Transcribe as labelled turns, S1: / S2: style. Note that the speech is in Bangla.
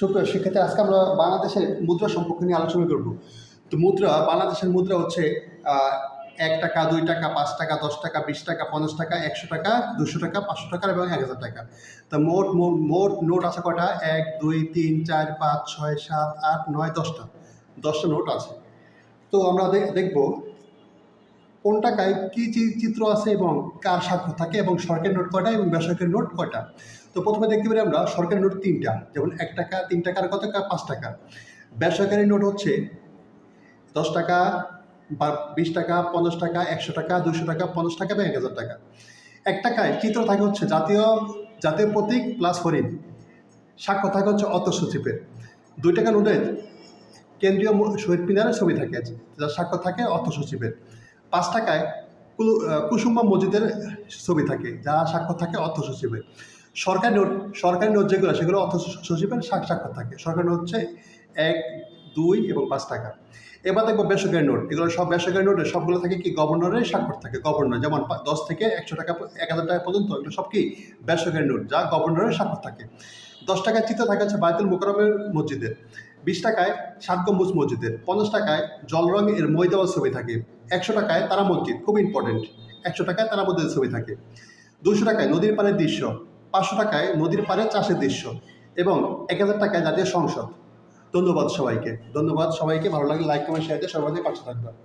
S1: সুপ্রিয় শিক্ষার্থী আজকে আমরা বাংলাদেশের মুদ্রা সম্পর্কে নিয়ে আলোচনা করব তো মুদ্রা বাংলাদেশের মুদ্রা হচ্ছে এক টাকা দুই টাকা পাঁচ টাকা দশ টাকা বিশ টাকা পঞ্চাশ টাকা একশো টাকা দুশো টাকা পাঁচশো টাকা এবং এক হাজার টাকা তো মোট মোট নোট আছে কটা এক দুই তিন চার পাঁচ ছয় সাত আট নয় দশটা দশটা নোট আছে তো আমরা দেখব কোন টাকায় কী চিত্র আছে এবং কার স্বাক্ষর থাকে এবং সরকারি নোট কয়টা এবং বেসরকারি নোট কয়টা তো প্রথমে দেখতে পারি আমরা সরকারি নোট তিনটা যেমন এক টাকা তিন টাকার কত টাকা পাঁচ টাকা বেসরকারি নোট হচ্ছে দশ টাকা বা বিশ টাকা পঞ্চাশ টাকা একশো টাকা দুশো টাকা পঞ্চাশ টাকা বা এক হাজার টাকা এক টাকায় চিত্র থাকে হচ্ছে জাতীয় জাতীয় প্রতীক প্লাস হরিণ স্বাক্ষর থাকে হচ্ছে অর্থ সচিবের দুই টাকা নোটের কেন্দ্রীয় শহীদ মিনারের ছবি থাকে যার স্বাক্ষর থাকে অর্থ সচিবের পাঁচ টাকায় কুসুম্বা মসজিদের ছবি থাকে যা সাক্ষর থাকে অর্থ সচিবের সরকারি নোট সরকারি নোট যেগুলো সেগুলো অর্থ সচিবের সাক্ষর থাকে সরকারি নোট হচ্ছে এক দুই এবং পাঁচ টাকা এবার দেখবো বেসরকারি নোট এগুলো সব বেসরকারি নোটের সবগুলো থাকে কি গভর্নরের স্বাক্ষর থাকে গভর্নর যেমন দশ থেকে একশো টাকা এক হাজার টাকা পর্যন্ত এগুলো সব কি বেসরকারি নোট যা গভর্নরের স্বাক্ষর থাকে দশ টাকায় চিত্র থাকে হচ্ছে বায়তুল মোকরমের মসজিদের বিশ টাকায় ষাট গম্বুজ মসজিদের পঞ্চাশ টাকায় জলরং এর মই ছবি থাকে একশো টাকায় তারা মসজিদ খুব ইম্পর্টেন্ট একশো টাকায় তারা মসজিদের ছবি থাকে দুশো টাকায় নদীর পাড়ের দৃশ্য পাঁচশো টাকায় নদীর পাড়ে চাষের দৃশ্য এবং এক হাজার টাকায় জাতীয় সংসদ ধন্যবাদ সবাইকে ধন্যবাদ সবাইকে ভালো লাগে লাইক কমেন্ট শেয়ার দিয়ে সর্বাধিক পাশে টাকা